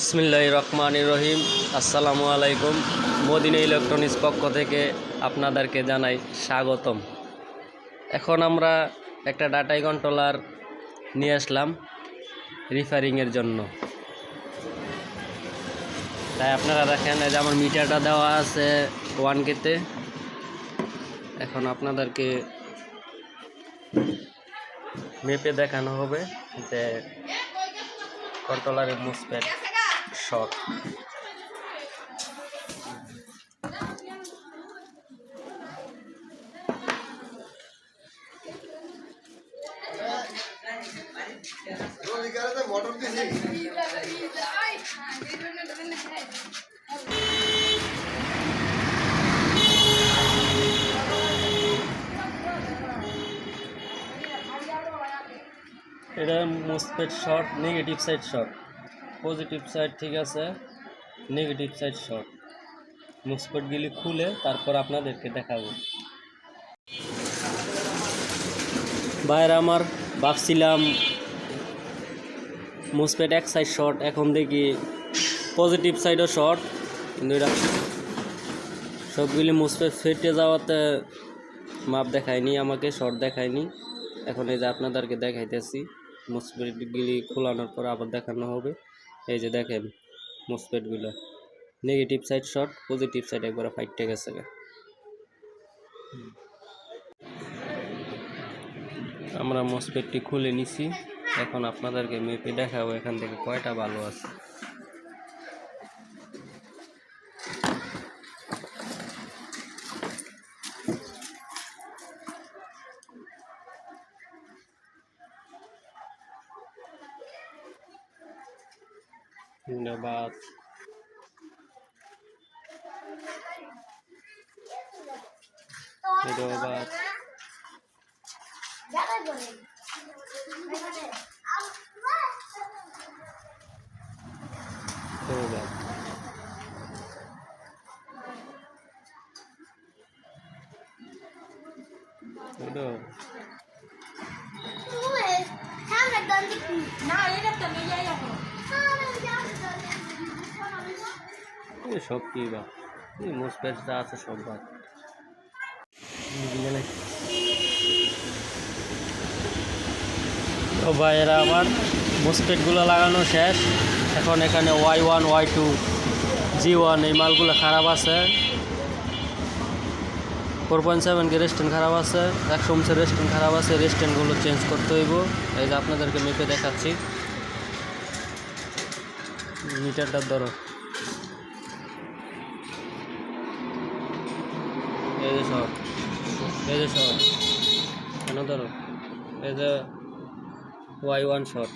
বিসমিল্লাহ রহমান রহিম। আসসালামু আলাইকুম। মদিনা ইলেকট্রনিক্স পক্ষ থেকে আপনাদেরকে জানাই স্বাগতম। এখন আমরা একটা ডাটাই কন্ট্রোলার নিয়ে আসলাম রিফারিংয়ের জন্য। তাই আপনারা দেখেন যে আমার মিটারটা দেওয়া আছে ওয়ান কেতে এখন আপনাদেরকে মেপে দেখানো হবে যে কন্ট্রোলারের মুসপ্যাড শর্ট মোটর দিছি এটা মুসপ্যাড short negative side short positive side ঠিক আছে নেগেটিভ সাইড শর্ট মুসপ্যাডগুলি খুলে তারপর আপনাদেরকে দেখাবো। বাইরে আমার ভাবছিলাম মুসপ্যাড এক সাইড শর্ট এখন দেখি পজিটিভ সাইডও শর্ট কিন্তু এটা সবগুলি মুসপ্যাড ফেটে যাওয়াতে মাপ দেখায়নি, আমাকে শর্ট দেখায়নি। এখন এই যে আপনাদেরকে দেখাইতেছি মুসপেটগুলি খোলানোর পর আবার দেখানো হবে। এই যে দেখেন মুসপেটগুলো negative side short positive side একবার ফাইটটা গেছে। আমরা মসপেটটি খুলে নিছি। এখন আপনাদেরকে মেপে দেখাবো এখান থেকে কয়টা ভালো আছে। ধন্যবাদ ধন্যবাদ ধন্যবাদ এটা সব কি বা? যা আছে সব বাদ। তো ভাইয়েরা, আমার মুসপেটগুলো লাগানো শেষ। এখন এখানে Y one, Y two, G one, এই মালগুলো খারাপ আছে। Four point seven K resistant খারাপ আছে। একশো উমসের রেস্টেন্ট খারাপ আছে। রেস্টেন্টগুলো চেঞ্জ করতে হইব। এই যে আপনাদেরকে মেপে দেখাচ্ছি। মিটারটার ধরো এই যে শর্ট এই যে শর্ট কেন ধরো? এই যে ওয়াই ওয়ান শর্ট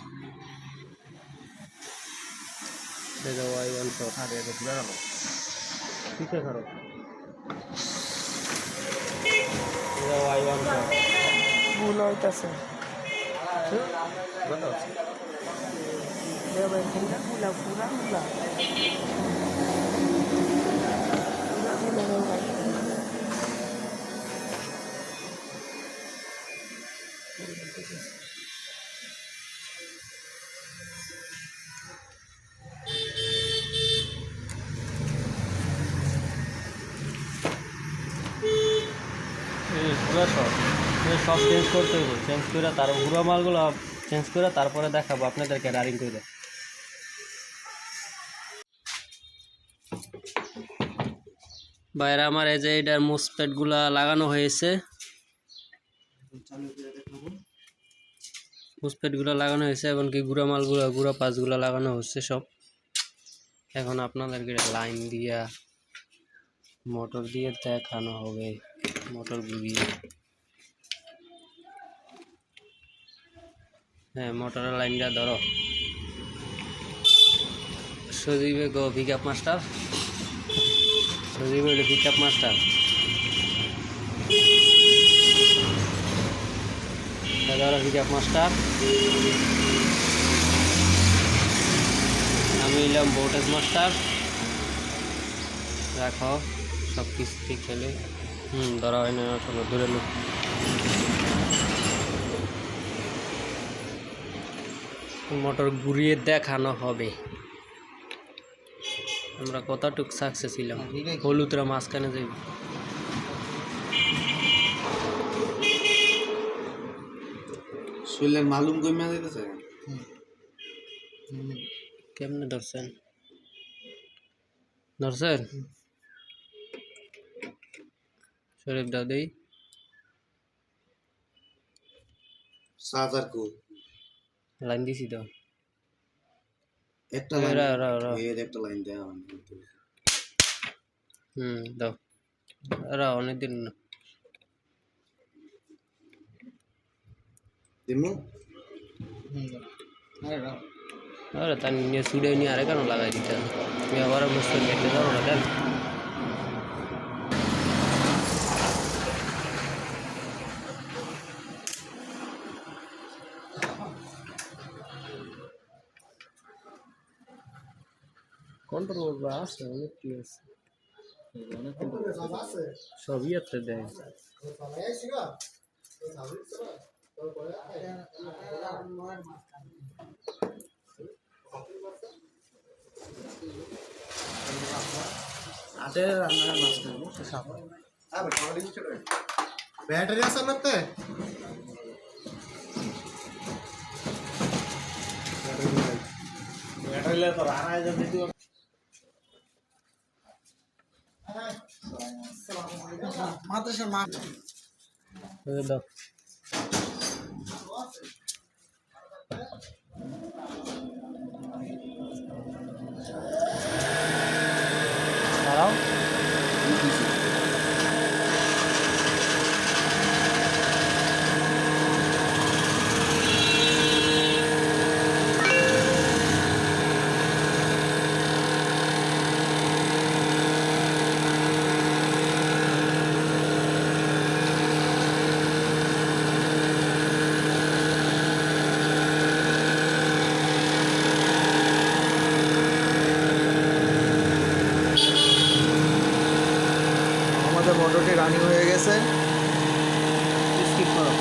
এই যে ওয়াই ওয়ান শর্ট আরে এটা পুরা গেল। কিসে খারাপ এই যে ওয়াই ওয়ান শর্ট ভুল হইতাছে। কত? দেবে পুরা পুরা পুরা। পুরা পুরা পুরা সব চেঞ্জ করতে হইব চেঞ্জ করে তার পুরো মালগুলো চেঞ্জ করে তারপরে দেখাবো আপনাদেরকে রানিং করে বাইরে আমার এই যে এটার মুসপেটগুলা লাগানো হয়েছে মুসপেটগুলো লাগানো হয়েছে, এমনকি গুঁড়া মালগুলো, গুঁড়া পাঁচগুলো লাগানো হচ্ছে সব। এখন আপনাদেরকে লাইন দিয়া, মোটর দিয়ে দেখানো হবে, মোটর ঘুরিয়ে। হ্যাঁ মোটরের লাইনটা ধরো। সজীবে go pick up master Sajib হইল pick up master pick up master. আমি এলাম ভোল্টেজ মাস্টার। রাখো সব ঠিক খেলে। হুম ধরা হয় না কোনো দূরে লোক মোটর ঘুরিয়ে দেখানো হবে। আমরা কতটুক সাকসেস ছিলাম? হলুদরা মাঝখানে যাইব শরীরের মালুম কমে যেতেছে কেমনে ধরছেন? ধরছেন? শরীফ দাদি চার্জার কো লাইন দিছি তো। একটা লাইন রা রা রা এর একটা লাইন দেওয়া হুম দাও। রা অনেকদিন না দিমু আরে তার নিয়ে সুডে নিয়ে আরে কেন লাগাই দিতে তুমি আবার বুঝতে দেখতে যাও না কেন কন্ট্রোল আছে অনেক কি আছে সবই আছে দেয় ব্যাটারি আছে নাতে ব্যাটারি তো রানা যাবে তুই মাদ্রাসা মা ওই দাও Awesome. রানিং হয়ে গেছে স্কিপ করো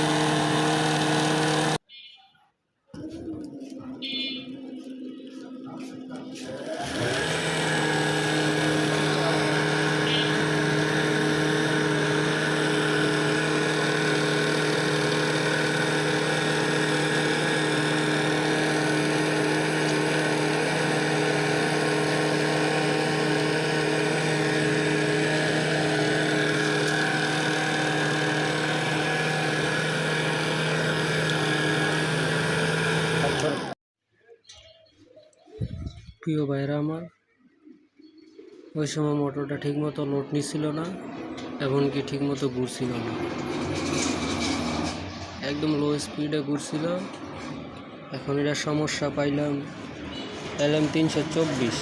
প্রিয় ভাইরা আমার, ওই সময় মোটরটা ঠিকমতো লোড নিচ্ছিল না, এমনকি ঠিকমতো ঘুরছিল না। একদম লো স্পিডে ঘুরছিল। এখন এটা সমস্যা পাইলাম এল এম তিনশো চব্বিশ।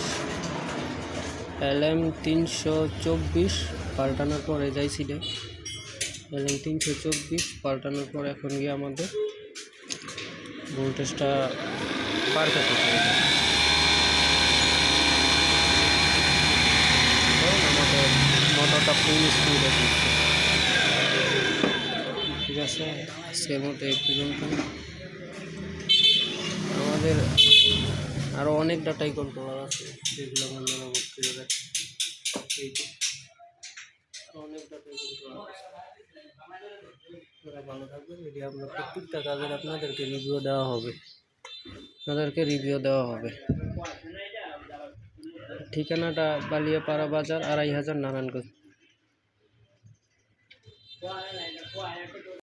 এল এম তিনশো চব্বিশ পাল্টানোর পরে যাইছিলে এল এম তিনশো চব্বিশ পাল্টানোর পর এখন গিয়ে আমাদের ভোল্টেজটা পারফেক্ট হয়ে গেছে আমাদের মোটরটা ফুল স্পিডে ঠিক আছে আজকের মতো পর্যন্ত আমাদের আরও অনেক ডাটাই কন্ট্রোলার আছে, যেগুলো আমরা অনেক ডাটাই কন্ট্রোলার আপনাদেরকে রিভিউ দেওয়া হবে। আপনাদেরকে রিভিউ দেওয়া হবে। ঠিকানাটা বালিয়াপাড়া বাজার, আড়াই হাজার নারায়ণগঞ্জ।